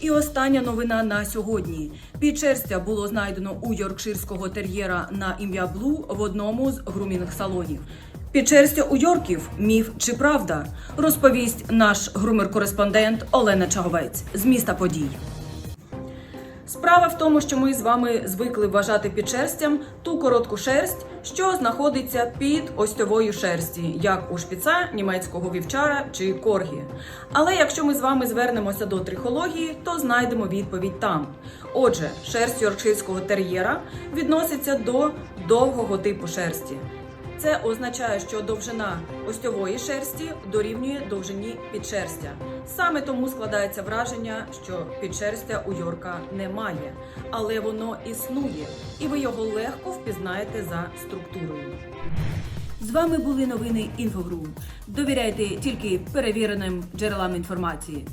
І остання новина на сьогодні. Підчерстя було знайдено у йоркширського тер'єра на ім'я Блу в одному з грумінг салонів. Підчерстя у Йорків міф чи правда? Розповість наш грумер-кореспондент Олена Чаговець з міста подій. Справа в тому, що ми з вами звикли вважати підшерстям ту коротку шерсть, що знаходиться під остьовою шерсті, як у шпіца, німецького вівчара чи коргі. Але якщо ми з вами звернемося до трихології, то знайдемо відповідь там. Отже, шерсть йоркширського тер'єра відноситься до довгого типу шерсті. Це означає, що довжина остьової шерсті дорівнює довжині підшерстя. Саме тому складається враження, що підшерстя у Йорка немає, але воно існує, і ви його легко впізнаєте за структурою. З вами були новини Інфогрум. Довіряйте тільки перевіреним джерелам інформації.